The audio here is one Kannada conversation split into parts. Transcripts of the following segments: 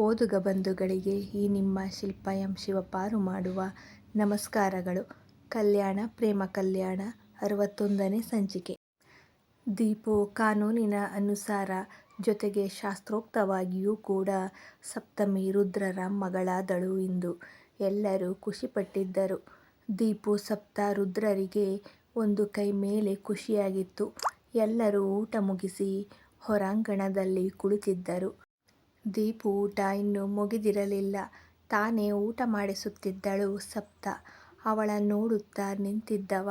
ಓದುಗ ಬಂಧುಗಳಿಗೆ ಈ ನಿಮ್ಮ ಶಿಲ್ಪ ಎಂ ಶಿವಪಾರು ಮಾಡುವ ನಮಸ್ಕಾರಗಳು. ಕಲ್ಯಾಣ, ಪ್ರೇಮ ಕಲ್ಯಾಣ, ಅರವತ್ತೊಂದನೇ ಸಂಚಿಕೆ. ದೀಪು ಕಾನೂನಿನ ಅನುಸಾರ ಜೊತೆಗೆ ಶಾಸ್ತ್ರೋಕ್ತವಾಗಿಯೂ ಕೂಡ ಸಪ್ತಮಿ ರುದ್ರರ ಮಗಳಾದಳು ಇಂದು ಎಲ್ಲರೂ ಖುಷಿಪಟ್ಟಿದ್ದರು. ದೀಪು ಸಪ್ತ ರುದ್ರರಿಗೆ ಒಂದು ಕೈ ಮೇಲೆ ಖುಷಿಯಾಗಿತ್ತು. ಎಲ್ಲರೂ ಊಟ ಮುಗಿಸಿ ಹೊರಾಂಗಣದಲ್ಲಿ ಕುಳಿತಿದ್ದರು. ದೀಪು ಊಟ ಇನ್ನೂ ಮುಗಿದಿರಲಿಲ್ಲ. ತಾನೇ ಊಟ ಮಾಡಿಸುತ್ತಿದ್ದಳು ಸಪ್ತ. ಅವಳ ನೋಡುತ್ತಾ ನಿಂತಿದ್ದವ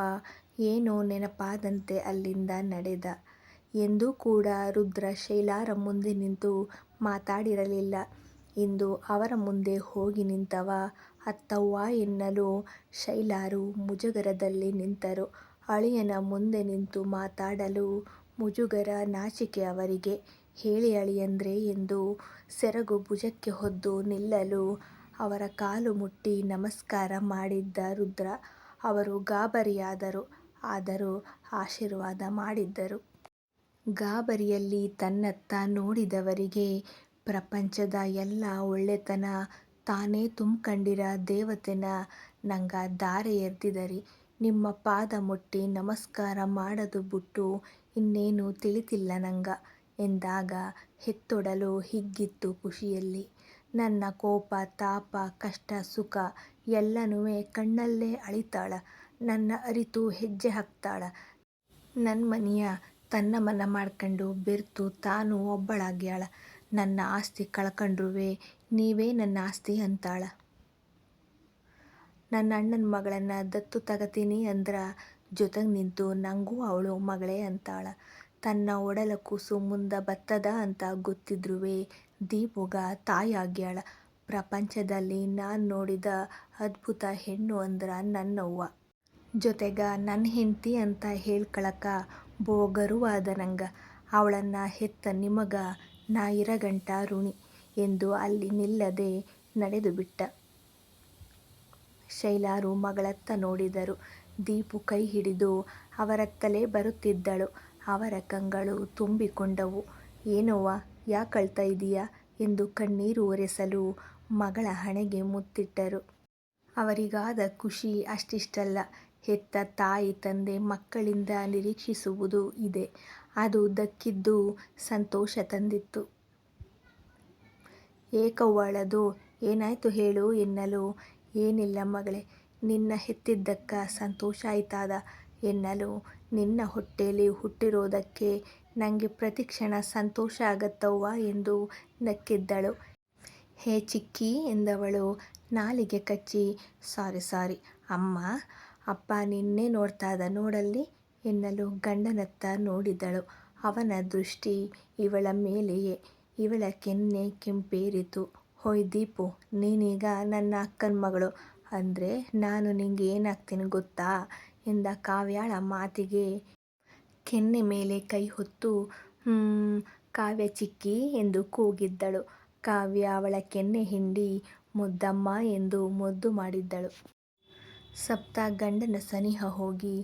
ಏನೋ ನೆನಪಾದಂತೆ ಅಲ್ಲಿಂದ ನಡೆದ. ಎಂದೂ ಕೂಡ ರುದ್ರ ಶೈಲಾರ ಮುಂದೆ ನಿಂತು ಮಾತಾಡಿರಲಿಲ್ಲ. ಇಂದು ಅವರ ಮುಂದೆ ಹೋಗಿ ನಿಂತವ ಅತ್ತವ್ವ ಎನ್ನಲು ಶೈಲಾರು ಮುಜುಗರದಲ್ಲಿ ನಿಂತರು. ಅಳಿಯನ ಮುಂದೆ ನಿಂತು ಮಾತಾಡಲು ಮುಜುಗರ ನಾಚಿಕೆ ಅವರಿಗೆ. ಹೇಳಿ ಅಳಿಯಂದ್ರೆ ಎಂದು ಸೆರಗು ಭುಜಕ್ಕೆ ಹೊದ್ದು ನಿಲ್ಲಲು ಅವರ ಕಾಲು ಮುಟ್ಟಿ ನಮಸ್ಕಾರ ಮಾಡಿದ್ದ ರುದ್ರ ಅವರು ಗಾಬರಿಯಾದರು. ಆದರೂ ಆಶೀರ್ವಾದ ಮಾಡಿದ್ದರು. ಗಾಬರಿಯಲ್ಲಿ ತನ್ನತ್ತ ನೋಡಿದವರಿಗೆ ಪ್ರಪಂಚದ ಎಲ್ಲ ಒಳ್ಳೆತನ ತಾನೇ ತುಂಬ್ಕಂಡಿರ ದೇವತೆನ ನಂಗ ದಾರೆ ಎರ್ದಿದರಿ. ನಿಮ್ಮ ಪಾದ ಮುಟ್ಟಿ ನಮಸ್ಕಾರ ಮಾಡದು ಬುಟ್ಟು ಇನ್ನೇನು ತಿಳಿತಿಲ್ಲ ನಂಗ ಎಂದಾಗ ಹೆತ್ತೊಡಲು ಹಿಗ್ಗಿತ್ತು ಖುಷಿಯಲ್ಲಿ. ನನ್ನ ಕೋಪ, ತಾಪ, ಕಷ್ಟ, ಸುಖ ಎಲ್ಲನೂ ಕಣ್ಣಲ್ಲೇ ಅಳಿತಾಳ. ನನ್ನ ಅರಿತು ಹೆಜ್ಜೆ ಹಾಕ್ತಾಳ. ನನ್ನ ಮನೆಯ ತನ್ನ ಮನ ಮಾಡ್ಕೊಂಡು ಬೆರ್ತು ತಾನು ಒಬ್ಬಳಾಗ್ಯಾಳ. ನನ್ನ ಆಸ್ತಿ ಕಳಕಂಡ್ರುವೆ, ನೀವೇ ನನ್ನ ಆಸ್ತಿ ಅಂತಾಳ. ನನ್ನ ಅಣ್ಣನ ಮಗಳನ್ನ ದತ್ತು ತಗತೀನಿ ಅಂದ್ರ ಜೊತೆಗೆ ನಿಂತು ನಂಗೂ ಅವಳು ಮಗಳೇ ಅಂತಾಳ. ತನ್ನ ಒಡಲ ಕೂಸು ಮುಂದ ಬತ್ತದ ಅಂತ ಗೊತ್ತಿದ್ರುವೆ ದೀಪುಗ ತಾಯಾಗ್ಯಾಳ ಪ್ರಪಂಚದಲ್ಲಿ ನಾನು ನೋಡಿದ ಅದ್ಭುತ ಹೆಣ್ಣು ಅಂದ್ರ ನನ್ನವ್ವ. ಜೊತೆಗ ನನ್ನ ಹೆಂಡತಿ ಅಂತ ಹೇಳ್ಕಳಕ ಬೋಗರುವಾದ ನಂಗ. ಅವಳನ್ನ ಹೆತ್ತ ನಿಮಗ ನಾ ಇರಗಂಟ ಋಣಿ ಎಂದು ಅಲ್ಲಿ ನಿಲ್ಲದೆ ನಡೆದುಬಿಟ್ಟ. ಶೈಲಾರು ಮಗಳತ್ತ ನೋಡಿದರು. ದೀಪು ಕೈ ಹಿಡಿದು ಅವರತ್ತಲೇ ಬರುತ್ತಿದ್ದಳು. ಅವರ ಕಂಗಳು ತುಂಬಿಕೊಂಡವು. ಏನೋವ ಯಾಕಳ್ತಾ ಇದೀಯ ಎಂದು ಕಣ್ಣೀರು ಒರೆಸಲು ಮಗಳ ಹಣೆಗೆ ಮುತ್ತಿಟ್ಟರು. ಅವರಿಗಾದ ಖುಷಿ ಅಷ್ಟಿಷ್ಟಲ್ಲ. ಹೆತ್ತ ತಾಯಿ ತಂದೆ ಮಕ್ಕಳಿಂದ ನಿರೀಕ್ಷಿಸುವುದು ಇದೆ ಅದು ದಕ್ಕಿದ್ದು ಸಂತೋಷ ತಂದಿತ್ತು. ಏಕವ್ವಳದು, ಏನಾಯ್ತು ಹೇಳು ಎನ್ನಲು ಏನಿಲ್ಲ ಮಗಳೇ, ನಿನ್ನ ಹೆತ್ತಿದ್ದಕ್ಕ ಸಂತೋಷ ಆಯ್ತಾದ ಎನ್ನಲು ನಿನ್ನ ಹೊಟ್ಟೆಯಲ್ಲಿ ಹುಟ್ಟಿರೋದಕ್ಕೆ ನನಗೆ ಪ್ರತಿಕ್ಷಣ ಸಂತೋಷ ಆಗತ್ತವ್ವ ಎಂದು ನಕ್ಕಿದ್ದಳು. ಹೇ ಚಿಕ್ಕಿ ಎಂದವಳು ನಾಲಿಗೆ ಕಚ್ಚಿ, ಸಾರಿ ಸಾರಿ, ಅಮ್ಮ, ಅಪ್ಪ ನಿನ್ನೆ ನೋಡ್ತಾ ಇದ್ದ ನೋಡಲ್ಲಿ ಎನ್ನಲು ಗಂಡನತ್ತ ನೋಡಿದಳು. ಅವನ ದೃಷ್ಟಿ ಇವಳ ಮೇಲೆಯೇ. ಇವಳ ಕೆನ್ನೆ ಕೆಂಪೇರಿತು. ಹೊಯ್ ದೀಪು, ನೀನೀಗ ನನ್ನ ಅಕ್ಕನ ಮಗಳು ಅಂದರೆ ನಾನು ನಿಂಗೆ ಏನಾಗ್ತೀನಿ ಗೊತ್ತಾ ಎಂದ ಕಾವ್ಯಾಳ ಮಾತಿಗೆ ಕೆನ್ನೆ ಮೇಲೆ ಕೈ ಹೊತ್ತು, ಹ್ಮ್, ಕಾವ್ಯ ಚಿಕ್ಕಿ ಎಂದು ಕೂಗಿದ್ದಳು. ಕಾವ್ಯ ಅವಳ ಕೆನ್ನೆ ಹಿಂಡಿ ಮುದ್ದಮ್ಮ ಎಂದು ಮುದ್ದು ಮಾಡಿದ್ದಳು. ಸಪ್ತ ಗಂಡನ ಸನಿಹ ಹೋಗಿ,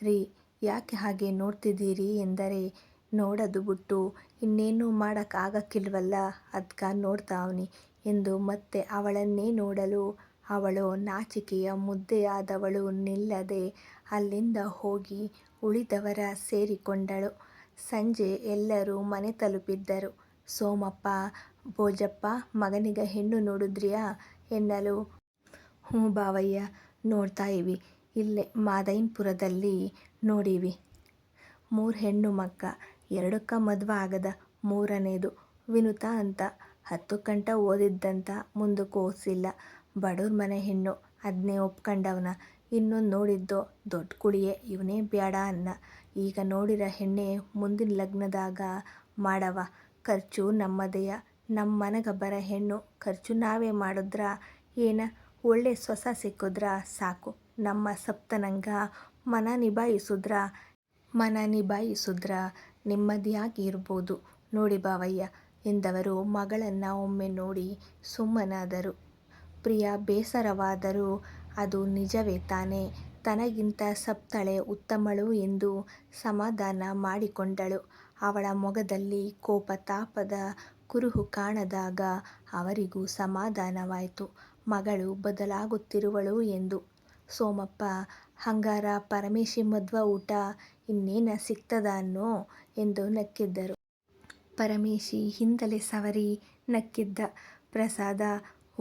ರೀ, ಯಾಕೆ ಹಾಗೆ ನೋಡ್ತಿದ್ದೀರಿ ಎಂದರೆ, ನೋಡದು ಬಿಟ್ಟು, ಇನ್ನೇನು ಮಾಡೋಕ್ಕಾಗಕ್ಕಿಲ್ವಲ್ಲ, ಅದ್ಕ ನೋಡ್ತಾವ್ನಿ ಎಂದು ಮತ್ತೆ ಅವಳನ್ನೇ ನೋಡಲು ಅವಳೋ ನಾಚಿಕೆಯ ಮುದ್ದೆಯಾದವಳು ನಿಲ್ಲದೆ ಅಲ್ಲಿಂದ ಹೋಗಿ ಉಳಿದವರ ಸೇರಿಕೊಂಡಳು. ಸಂಜೆ ಎಲ್ಲರೂ ಮನೆ ತಲುಪಿದ್ದರು. ಸೋಮಪ್ಪ, ಭೋಜಪ್ಪ, ಮಗನಿಗ ಹೆಣ್ಣು ನೋಡಿದ್ರಿಯಾ ಎನ್ನಲು, ಹ್ಞೂ ಬಾವಯ್ಯ ನೋಡ್ತಾಯಿವಿ ಇಲ್ಲೇ ಮಾದೈನ್ಪುರದಲ್ಲಿ ನೋಡಿವಿ. ಮೂರು ಹೆಣ್ಣು ಮಕ್ಕ, ಎರಡುಕ್ಕ ಮದ್ವ ಆಗದ ಮೂರನೇದು ವಿನುತಾ ಅಂತ ಹತ್ತುಕ್ಕಂಟ ಓದಿದ್ದಂತ ಮುಂದಕ್ಕೆ ಓದ್ಸಿಲ್ಲ. ಬಡುರ್ ಮನೆ ಹೆಣ್ಣು ಅದನ್ನೇ ಒಪ್ಕೊಂಡವನ. ಇನ್ನೊಂದು ನೋಡಿದ್ದು, ದೊಡ್ಡ ಕುಳಿಯೇ ಇವನೇ ಬ್ಯಾಡ ಅನ್ನ. ಈಗ ನೋಡಿರ ಹೆಣ್ಣೆ ಮುಂದಿನ ಲಗ್ನದಾಗ ಮಾಡವ. ಖರ್ಚು ನಮ್ಮದೆಯ ನಮ್ಮ ಮನೆಗೆ ಬರ ಹೆಣ್ಣು, ಖರ್ಚು ನಾವೇ ಮಾಡುದ್ರ? ಏನ? ಒಳ್ಳೆ ಸೊಸ ಸಿಕ್ಕಿದ್ರ? ಸಾಕು. ನಮ್ಮ ಸಪ್ತನಂಗ ಮನ ನಿಭಾಯಿಸಿದ್ರ? ಮನ ನಿಭಾಯಿಸಿದ್ರ? ನೆಮ್ಮದಿಯಾಗಿ ಇರ್ಬೋದು ನೋಡಿ ಬಾವಯ್ಯ, ಎಂದವರು ಮಗಳನ್ನು ಒಮ್ಮೆ ನೋಡಿ ಸುಮ್ಮನಾದರು. ಪ್ರಿಯ ಬೇಸರವಾದರೂ ಅದು ನಿಜವೇ ತಾನೆ ತನಗಿಂತ ಸಪ್ತಳೆ ಉತ್ತಮಳು ಎಂದು ಸಮಾಧಾನ ಮಾಡಿಕೊಂಡಳು. ಅವಳ ಮೊಗದಲ್ಲಿ ಕೋಪ ತಾಪದ ಕುರುಹು ಕಾಣದಾಗ ಅವರಿಗೂ ಸಮಾಧಾನವಾಯಿತು. ಮಗಳು ಬದಲಾಗುತ್ತಿರುವಳು ಎಂದು. ಸೋಮಪ್ಪ, ಹಂಗಾರ ಪರಮೇಶಿ ಮದ್ವ ಊಟ ಇನ್ನೇನ ಸಿಗ್ತದನೋ ಎಂದು ನಕ್ಕಿದ್ದರು. ಪರಮೇಶಿ ಹಿಂದಲೇ ಸವರಿ ನಕ್ಕಿದ್ದ. ಪ್ರಸಾದ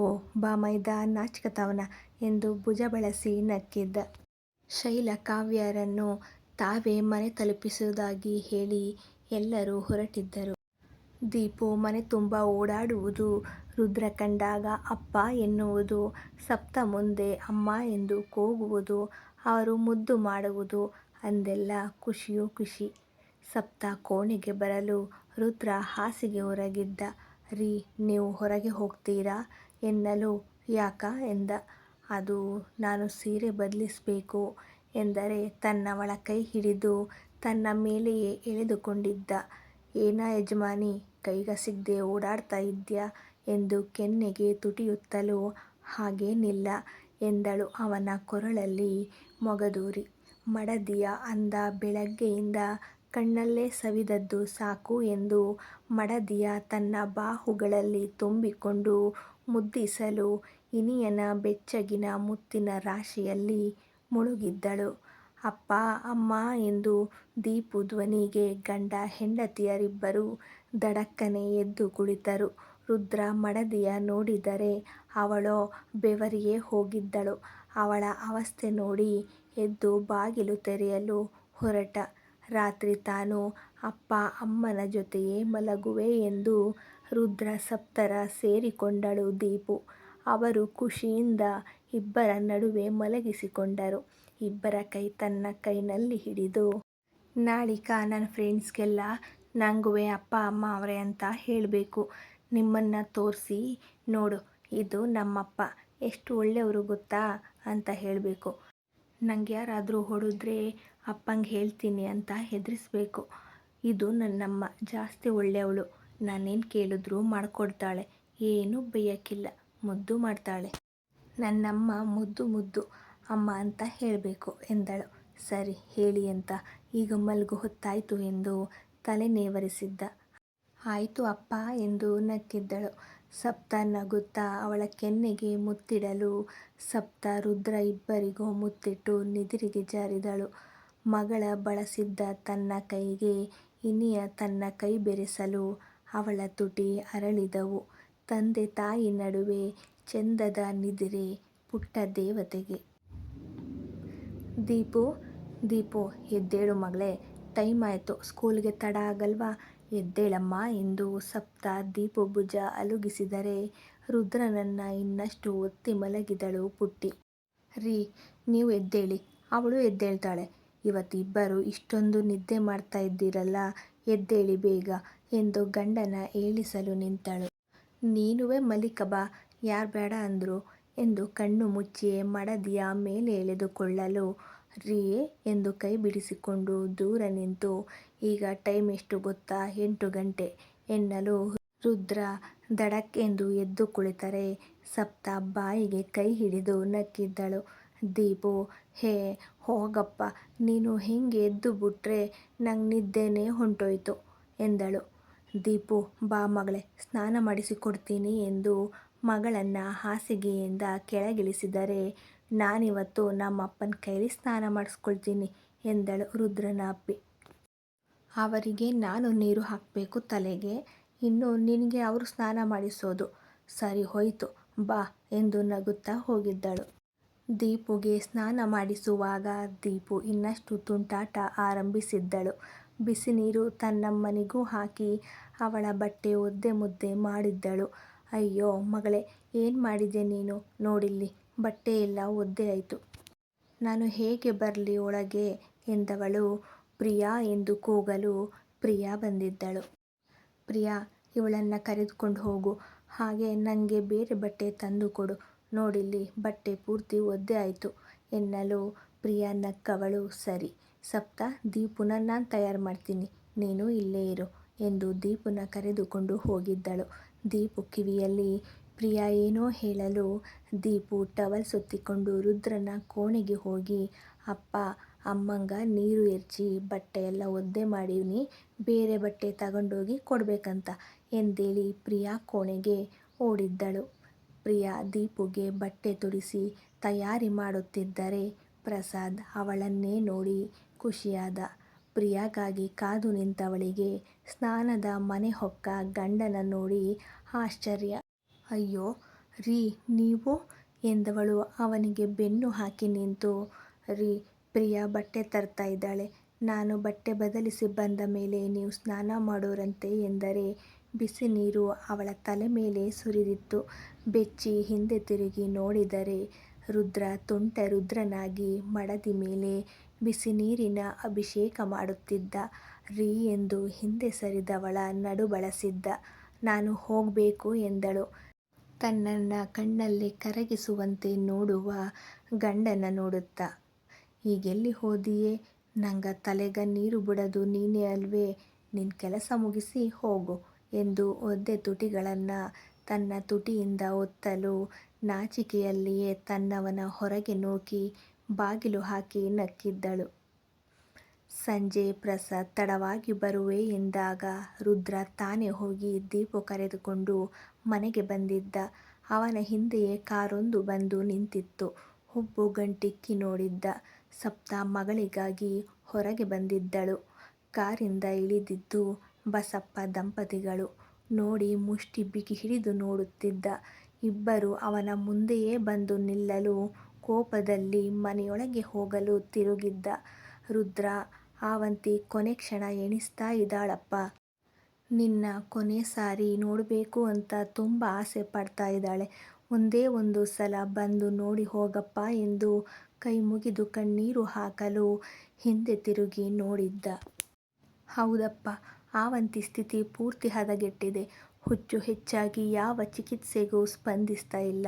ಓ ಬಾ ಮೈದಾ ನಾಚ್ಕತಾವ್ನ ಎಂದು ಭುಜ ಬಳಸಿ ನಕ್ಕಿದ್ದ. ಶೈಲ ಕಾವ್ಯರನ್ನು ತಾವೇ ಮನೆ ತಲುಪಿಸುವುದಾಗಿ ಹೇಳಿ ಎಲ್ಲರೂ ಹೊರಟಿದ್ದರು. ದೀಪು ಮನೆ ತುಂಬ ಓಡಾಡುವುದು, ರುದ್ರ ಕಂಡಾಗ ಅಪ್ಪ ಎನ್ನುವುದು, ಸಪ್ತ ಮುಂದೆ ಅಮ್ಮ ಎಂದು ಕೂಗುವುದು, ಅವರು ಮುದ್ದು ಮಾಡುವುದು ಅಂದೆಲ್ಲ ಖುಷಿಯೋ ಖುಷಿ. ಸಪ್ತ ಕೋಣೆಗೆ ಬರಲು ರುದ್ರ ಹಾಸಿಗೆ ಹೊರಗಿದ್ದ. ರೀ ನೀವು ಹೊರಗೆ ಹೋಗ್ತೀರಾ ಎನ್ನಲು ಯಾಕ ಎಂದ. ಅದು ನಾನು ಸೀರೆ ಬದಲಿಸಬೇಕು ಎಂದರೆ ತನ್ನವಳ ಕೈ ಹಿಡಿದು ತನ್ನ ಮೇಲೆಯೇ ಎಳೆದುಕೊಂಡಿದ್ದ. ಏನ ಯಜಮಾನಿ ಕೈಗ ಸಿಗ್ದೇ ಓಡಾಡ್ತಾ ಇದ್ಯಾ ಎಂದು ಕೆನ್ನೆಗೆ ತುಟಿಯುತ್ತಲೂ ಹಾಗೇನಿಲ್ಲ ಎಂದಳು ಅವನ ಕೊರಳಲ್ಲಿ ಮೊಗದೂರಿ. ಮಡದಿಯ ಅಂದ ಬೆಳಗ್ಗೆಯಿಂದ ಕಣ್ಣಲ್ಲೇ ಸವಿದದ್ದು ಸಾಕು ಎಂದು ಮಡದಿಯ ತನ್ನ ಬಾಹುಗಳಲ್ಲಿ ತುಂಬಿಕೊಂಡು ಮುದ್ದಿಸಲು ಇನಿಯನ ಬೆಚ್ಚಗಿನ ಮುತ್ತಿನ ರಾಶಿಯಲ್ಲಿ ಮುಳುಗಿದ್ದಳು. ಅಪ್ಪ, ಅಮ್ಮ ಎಂದು ದೀಪು ಧ್ವನಿಗೆ ಗಂಡ ಹೆಂಡತಿಯರಿಬ್ಬರು ದಡಕ್ಕನೆ ಎದ್ದು ಕುಳಿತರು. ರುದ್ರ ಮಡದಿಯ ನೋಡಿದರೆ ಅವಳು ಬೆವರಿಯೇ ಹೋಗಿದ್ದಳು. ಅವಳ ಅವಸ್ಥೆ ನೋಡಿ ಎದ್ದು ಬಾಗಿಲು ತೆರೆಯಲು ಹೊರಟ. ರಾತ್ರಿ ತಾನು ಅಪ್ಪ, ಅಮ್ಮನ ಜೊತೆಯೇ ಮಲಗುವೆ ಎಂದು ರುದ್ರ ಸಪ್ತರ ಸೇರಿಕೊಂಡಳು ದೀಪು. ಅವರು ಖುಷಿಯಿಂದ ಇಬ್ಬರ ನಡುವೆ ಮಲಗಿಸಿಕೊಂಡರು. ಇಬ್ಬರ ಕೈ ತನ್ನ ಕೈನಲ್ಲಿ ಹಿಡಿದು. ನಾಳಿಕ ನನ್ನ ಫ್ರೆಂಡ್ಸ್ಗೆಲ್ಲ ನಂಗುವೆ ಅಪ್ಪ, ಅಮ್ಮ, ಅವರೇ ಅಂತ ಹೇಳಬೇಕು ನಿಮ್ಮನ್ನು ತೋರಿಸಿ ನೋಡು, ಇದು ನಮ್ಮಪ್ಪ ಎಷ್ಟು ಒಳ್ಳೆಯವರು ಗೊತ್ತಾ ಅಂತ ಹೇಳಬೇಕು ನಂಗೆ ಯಾರಾದರೂ ಹೊಡೆದ್ರೆ ಅಪ್ಪಂಗೆ ಹೇಳ್ತೀನಿ ಅಂತ ಹೆದರಿಸ್ಬೇಕು ಇದು ನನ್ನಮ್ಮ, ಜಾಸ್ತಿ ಒಳ್ಳೆವ್ಳು. ನಾನೇನ್ ಕೇಳಿದ್ರೂ ಮಾಡಿಕೊಡ್ತಾಳೆ ಏನೂ ಬೈಯಕ್ಕಿಲ್ಲ ಮುದ್ದು ಮಾಡ್ತಾಳೆ. ನನ್ನಮ್ಮ ಮುದ್ದು ಮುದ್ದು, ಅಮ್ಮ ಅಂತ ಹೇಳಬೇಕು ಎಂದಳು. ಸರಿ ಹೇಳಿ ಅಂತ ಈಗ ಮಲ್ಗು ಹೊತ್ತಾಯಿತು ಎಂದು ತಲೆ ನೇವರಿಸಿದ್ದ. ಆಯಿತು ಅಪ್ಪ ಎಂದು ನಕ್ಕಿದ್ದಳು. ಸಪ್ತ ನಗುತ್ತಾ ಅವಳ ಕೆನ್ನೆಗೆ ಮುತ್ತಿಡಲು ಸಪ್ತ ರುದ್ರ ಇಬ್ಬರಿಗೂ ಮುತ್ತಿಟ್ಟು ನಿದಿರಿಗೆ ಜಾರಿದಳು. ಮಗಳ ಬಳಸಿದ್ದ ತನ್ನ ಕೈಗೆ, ಇನಿಯ ತನ್ನ ಕೈ ಬೆರೆಸಲು ಅವಳ ತುಟಿ ಅರಳಿದವು. ತಂದೆ ತಾಯಿ ನಡುವೆ ಚೆಂದದ ನಿದಿರೆ ಪುಟ್ಟ ದೇವತೆಗೆ. ದೀಪು ದೀಪು, ಎದ್ದೇಳು ಮಗಳೆ, ಟೈಮ್ ಆಯಿತು ಸ್ಕೂಲ್ಗೆ ತಡ ಆಗಲ್ವಾ ಎದ್ದೇಳಮ್ಮ ಎಂದು ಸಪ್ತ ದೀಪು ಭುಜ ಅಲುಗಿಸಿದರೆ ರುದ್ರನನ್ನ ಇನ್ನಷ್ಟು ಒತ್ತಿ ಮಲಗಿದಳು ಪುಟ್ಟಿ. ರೀ, ನೀವು ಎದ್ದೇಳಿ ಅವಳು ಎದ್ದೇಳ್ತಾಳೆ. ಇವತ್ತಿಬ್ಬರು ಇಷ್ಟೊಂದು ನಿದ್ದೆ ಮಾಡ್ತಾ ಇದ್ದೀರಲ್ಲ, ಎದ್ದೇಳಿ ಬೇಗ ಎಂದು ಗಂಡನ ಏಳಿಸಲು ನಿಂತಳು. ನೀನುವೆ ಮಲಿಕ ಬಾ ಯಾರ್ ಬೇಡ ಅಂದ್ರು ಎಂದು ಕಣ್ಣು ಮುಚ್ಚಿಯೇ ಮಡದಿಯ ಮೇಲೆ ಎಳೆದುಕೊಳ್ಳಲು ರೀ ಎಂದು ಕೈ ಬಿಡಿಸಿಕೊಂಡು ದೂರ ನಿಂತು, ಈಗ ಟೈಮ್ ಎಷ್ಟು ಗೊತ್ತಾ ಎಂಟು ಗಂಟೆ ಎನ್ನಲು ರುದ್ರ ಧಡಕ್ ಎಂದು ಎದ್ದು ಕುಳಿತರೆ, ಸಪ್ತ ಬಾಯಿಗೆ ಕೈ ಹಿಡಿದು ನಕ್ಕಿದ್ದಳು. ದೀಪು, ಹೇ, ಹೋಗಪ್ಪ, ನೀನು ಹಿಂಗೆ ಎದ್ದು ಬಿಟ್ರೆ ನಂಗೆ ನಿದ್ದೆನೇ ಹೊಂಟೋಯ್ತು ಎಂದಳು. ದೀಪು, ಬಾ ಮಗಳೇ, ಸ್ನಾನ ಮಾಡಿಸಿಕೊಡ್ತೀನಿ ಎಂದು ಮಗಳನ್ನ ಹಾಸಿಗೆಯಿಂದ ಕೆಳಗಿಳಿಸಿದರೆ, ನಾನಿವತ್ತು ನಮ್ಮಪ್ಪನ ಕೈಲಿ ಸ್ನಾನ ಮಾಡಿಸ್ಕೊಳ್ತೀನಿ ಎಂದಳು ರುದ್ರನ ಅಪ್ಪಿ. ಅವರಿಗೆ ನಾನು ನೀರು ಹಾಕಬೇಕು ತಲೆಗೆ. ಇನ್ನು ನಿನಗೆ ಅವರು ಸ್ನಾನ ಮಾಡಿಸೋದು. ಸರಿ ಹೋಯಿತು, ಬಾ ಎಂದು ನಗುತ್ತಾ ಹೋಗಿದ್ದಳು. ದೀಪುಗೆ ಸ್ನಾನ ಮಾಡಿಸುವಾಗ ದೀಪು ಇನ್ನಷ್ಟು ತುಂಟಾಟ ಆರಂಭಿಸಿದ್ದಳು. ಬಿಸಿನೀರು ತನ್ನಮ್ಮನಿಗೂ ಹಾಕಿ ಅವಳ ಬಟ್ಟೆ ಒದ್ದೆ ಮುದ್ದೆ ಮಾಡಿದ್ದಳು. ಅಯ್ಯೋ ಮಗಳೇ, ಏನು ಮಾಡಿದೆ ನೀನು? ನೋಡಿಲ್ಲಿ, ಬಟ್ಟೆ ಎಲ್ಲ ಒದ್ದೆ ಆಯ್ತು. ನಾನು ಹೇಗೆ ಬರಲಿ ಒಳಗೆ? ಎಂದವಳು. ಪ್ರಿಯಾ ಎಂದು ಕೂಗಲು ಪ್ರಿಯಾ ಬಂದಿದ್ದಳು. ಪ್ರಿಯಾ, ಇವಳನ್ನ ಕರೆದುಕೊಂಡು ಹೋಗು. ಹಾಗೆ ನನಗೆ ಬೇರೆ ಬಟ್ಟೆ ತಂದು ಕೊಡು. ನೋಡಿಲ್ಲಿ, ಬಟ್ಟೆ ಪೂರ್ತಿ ಒದ್ದೆ ಆಯ್ತು ಎನ್ನಲು ಪ್ರಿಯಾ ನಕ್ಕವಳು. ಸರಿ. ಸಪ್ತ ದೀಪುನ ನಾನು ತಯಾರು ಮಾಡ್ತೀನಿ ನೀನು ಇಲ್ಲೇ ಇರು ಎಂದು ದೀಪುನ ಕರೆದುಕೊಂಡು ಹೋಗಿದ್ದಳು. ದೀಪು ಕಿವಿಯಲ್ಲಿ, ಪ್ರಿಯಾ ಏನೋ ಹೇಳಲು ದೀಪು ಟವಲ್ ಸುತ್ತಿಕೊಂಡು ರುದ್ರನ ಕೋಣೆಗೆ ಹೋಗಿ, ಅಪ್ಪ, ಅಮ್ಮಂಗ ನೀರು ಎರ್ಚಿ ಬಟ್ಟೆ ಎಲ್ಲ ಒದ್ದೆ ಮಾಡೀನಿ ಬೇರೆ ಬಟ್ಟೆ ತಗೊಂಡೋಗಿ ಕೊಡಬೇಕಂತ ಎಂದೇಳಿ ಪ್ರಿಯಾ ಕೋಣೆಗೆ ಓಡಿದ್ದಳು ಪ್ರಿಯಾ ದೀಪುಗೆ ಬಟ್ಟೆ ತೊಡಿಸಿ ತಯಾರಿ ಮಾಡುತ್ತಿದ್ದರೆ ಪ್ರಸಾದ್ ಅವಳನ್ನೇ ನೋಡಿ ಖುಷಿಯಾದ. ಪ್ರಿಯಾಗಾಗಿ ಕಾದು ನಿಂತವಳಿಗೆ ಸ್ನಾನದ ಮನೆ ಹೊಕ್ಕ ಗಂಡನ ನೋಡಿ ಆಶ್ಚರ್ಯ. ಅಯ್ಯೋ, ರೀ, ನೀವು? ಎಂದವಳು ಅವನಿಗೆ ಬೆನ್ನು ಹಾಕಿ ನಿಂತು. ರೀ, ಪ್ರಿಯಾ ಬಟ್ಟೆ ತರ್ತಾ ಇದ್ದಾಳೆ. ನಾನು ಬಟ್ಟೆ ಬದಲಿಸಿ ಬಂದ ಮೇಲೆ ನೀವು ಸ್ನಾನ ಮಾಡೋರಂತೆ ಎಂದರೆ ಬಿಸಿ ನೀರು ಅವಳ ತಲೆ ಮೇಲೆ ಸುರಿದಿತ್ತು. ಬೆಚ್ಚಿ ಹಿಂದೆ ತಿರುಗಿ ನೋಡಿದರೆ ರುದ್ರ ತುಂಟ ರುದ್ರನಾಗಿ ಮಡದಿ ಮೇಲೆ ಬಿಸಿ ನೀರಿನ ಅಭಿಷೇಕ ಮಾಡುತ್ತಿದ್ದ ರೀ ಎಂದು ಹಿಂದೆ ಸರಿದವಳ ನಡು ಬಳಸಿದ್ದ. ನಾನು ಹೋಗಬೇಕು ಎಂದಳು. ತನ್ನನ್ನ ಕಣ್ಣಲ್ಲಿ ಕರಗಿಸುವಂತೆ ನೋಡುವ ಗಂಡನ ನೋಡುತ್ತಾ. ಈಗೆಲ್ಲಿ ಹೋದಿಯೇ? ನಂಗ ತಲೆಗ ನೀರು ಬಿಡದು ನೀನೇ ಅಲ್ವೇ? ನಿನ್ನ ಕೆಲಸ ಮುಗಿಸಿ ಹೋಗು ಎಂದು ಒದ್ದೆ ತುಟಿಗಳನ್ನು ತನ್ನ ತುಟಿಯಿಂದ ಒತ್ತಲು ನಾಚಿಕೆಯಲ್ಲಿಯೇ ತನ್ನವನ ಹೊರಗೆ ನೂಕಿ ಬಾಗಿಲು ಹಾಕಿ ನಕ್ಕಿದ್ದಳು. ಸಂಜೆ ಪ್ರಸಾದ್ ತಡವಾಗಿ ಬರುವೆ ಎಂದಾಗ ರುದ್ರ ತಾನೇ ಹೋಗಿ ದೀಪು ಕರೆದುಕೊಂಡು ಮನೆಗೆ ಬಂದಿದ್ದ. ಅವನ ಹಿಂದೆಯೇ ಕಾರೊಂದು ಬಂದು ನಿಂತಿತ್ತು. ಹುಬ್ಬು ಗಂಟಿಕ್ಕಿ ನೋಡಿದ್ದ. ಸಪ್ತ ಮಗಳಿಗಾಗಿ ಹೊರಗೆ ಬಂದಿದ್ದಳು. ಕಾರಿಂದ ಇಳಿದಿದ್ದು ಬಸಪ್ಪ ದಂಪತಿಗಳು. ನೋಡಿ ಮುಷ್ಟಿ ಬಿಗಿ ಹಿಡಿದು ನೋಡುತ್ತಿದ್ದ. ಇಬ್ಬರು ಅವನ ಮುಂದೆಯೇ ಬಂದು ನಿಲ್ಲಲು ಕೋಪದಲ್ಲಿ ಮನೆಯೊಳಗೆ ಹೋಗಲು ತಿರುಗಿದ್ದ ರುದ್ರ, ಆವಂತಿ ಕೊನೆ ಕ್ಷಣ ಎಣಿಸ್ತಾ ಇದ್ದಾಳಪ್ಪ. ನಿನ್ನ ಕೊನೆ ಸಾರಿ ನೋಡಬೇಕು ಅಂತ ತುಂಬ ಆಸೆ ಪಡ್ತಾ ಇದ್ದಾಳೆ. ಒಂದೇ ಒಂದು ಸಲ ಬಂದು ನೋಡಿ ಹೋಗಪ್ಪ ಎಂದು ಕೈ ಮುಗಿದು ಕಣ್ಣೀರು ಹಾಕಲು ಹಿಂದೆ ತಿರುಗಿ ನೋಡಿದ್ದ. ಹೌದಪ್ಪ, ಆವಂತಿ ಸ್ಥಿತಿ ಪೂರ್ತಿ ಹದಗೆಟ್ಟಿದೆ. ಹುಚ್ಚು ಹೆಚ್ಚಾಗಿ ಯಾವ ಚಿಕಿತ್ಸೆಗೂ ಸ್ಪಂದಿಸ್ತಾ ಇಲ್ಲ.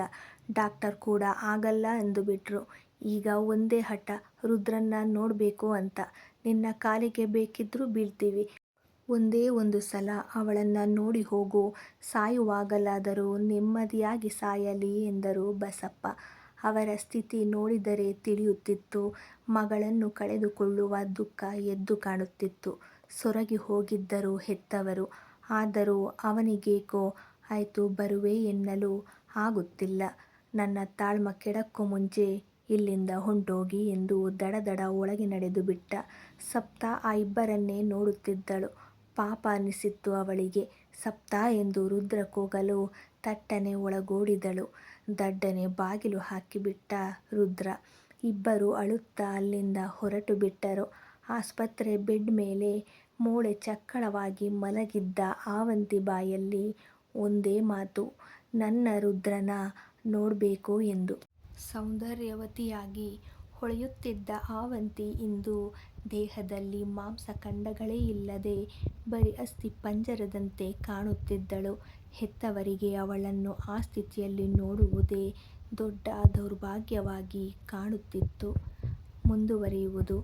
ಡಾಕ್ಟರ್ ಕೂಡ ಆಗಲ್ಲ ಅಂದುಬಿಟ್ರು ಈಗ ಒಂದೇ ಹಠ, ರುದ್ರನ್ನ ನೋಡಬೇಕು ಅಂತ. ನಿನ್ನ ಕಾಲಿಗೆ ಬೇಕಿದ್ರೂ ಬೀಳ್ತೀವಿ. ಒಂದೇ ಒಂದು ಸಲ ಅವಳನ್ನು ನೋಡಿ ಹೋಗು. ಸಾಯುವಾಗಲಾದರೂ ನೆಮ್ಮದಿಯಾಗಿ ಸಾಯಲಿ ಎಂದರು ಬಸಪ್ಪ. ಅವರ ಸ್ಥಿತಿ ನೋಡಿದರೆ ತಿಳಿಯುತ್ತಿತ್ತು. ಮಗಳನ್ನು ಕಳೆದುಕೊಳ್ಳುವ ದುಃಖ ಎದ್ದು ಕಾಣುತ್ತಿತ್ತು. ಸೊರಗಿ ಹೋಗಿದ್ದರು ಹೆತ್ತವರು. ಆದರೂ ಅವನಿಗೇಕೋ ಆಯಿತು ಬರುವೆ ಎನ್ನಲು ಆಗುತ್ತಿಲ್ಲ. ನನ್ನ ತಾಳ್ಮ ಕೆಡಕ್ಕೂ ಮುಂಚೆ ಇಲ್ಲಿಂದ ಹೊಂಟೋಗಿ ಎಂದು ದಡದಡ ಒಳಗೆ ನಡೆದು ಬಿಟ್ಟ. ಸಪ್ತ ಆ ಇಬ್ಬರನ್ನೇ ನೋಡುತ್ತಿದ್ದಳು. ಪಾಪ ಅನ್ನಿಸಿತ್ತು ಅವಳಿಗೆ. ಸಪ್ತ ಎಂದು ರುದ್ರ ಕೂಗಲು ತಟ್ಟನೆ ಒಳಗೋಡಿದಳು. ದಡ್ಡನೆ ಬಾಗಿಲು ಹಾಕಿಬಿಟ್ಟ ರುದ್ರ. ಇಬ್ಬರು ಅಳುತ್ತಾ ಅಲ್ಲಿಂದ ಹೊರಟು ಬಿಟ್ಟರು. ಆಸ್ಪತ್ರೆ ಬೆಡ್ ಮೇಲೆ ಮೂಳೆ ಚಕ್ಕಳವಾಗಿ ಮಲಗಿದ್ದ ಆವಂತಿ ಬಾಯಲ್ಲಿ ಒಂದೇ ಮಾತು, ನನ್ನ ರುದ್ರನ ನೋಡಬೇಕು ಎಂದು. ಸೌಂದರ್ಯವತಿಯಾಗಿ ಹೊಳೆಯುತ್ತಿದ್ದ ಆವಂತಿ ಇಂದು ದೇಹದಲ್ಲಿ ಮಾಂಸಖಂಡಗಳೇ ಇಲ್ಲದೆ ಬರೀ ಅಸ್ಥಿ ಪಂಜರದಂತೆ ಕಾಣುತ್ತಿದ್ದಳು. ಹೆತ್ತವರಿಗೆ ಅವಳನ್ನು ಆ ಸ್ಥಿತಿಯಲ್ಲಿ ನೋಡುವುದೇ ದೊಡ್ಡ ದೌರ್ಭಾಗ್ಯವಾಗಿ ಕಾಣುತ್ತಿತ್ತು. ಮುಂದುವರಿಯುವುದು.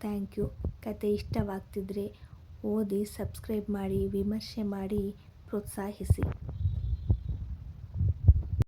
Thank you. ಕತೆ ಇಷ್ಟವಾಗ್ತಿದ್ರೆ ಓದಿ ಸಬ್ಸ್ಕ್ರೈಬ್ ಮಾಡಿ ವಿಮರ್ಶೆ ಮಾಡಿ ಪ್ರೋತ್ಸಾಹಿಸಿ.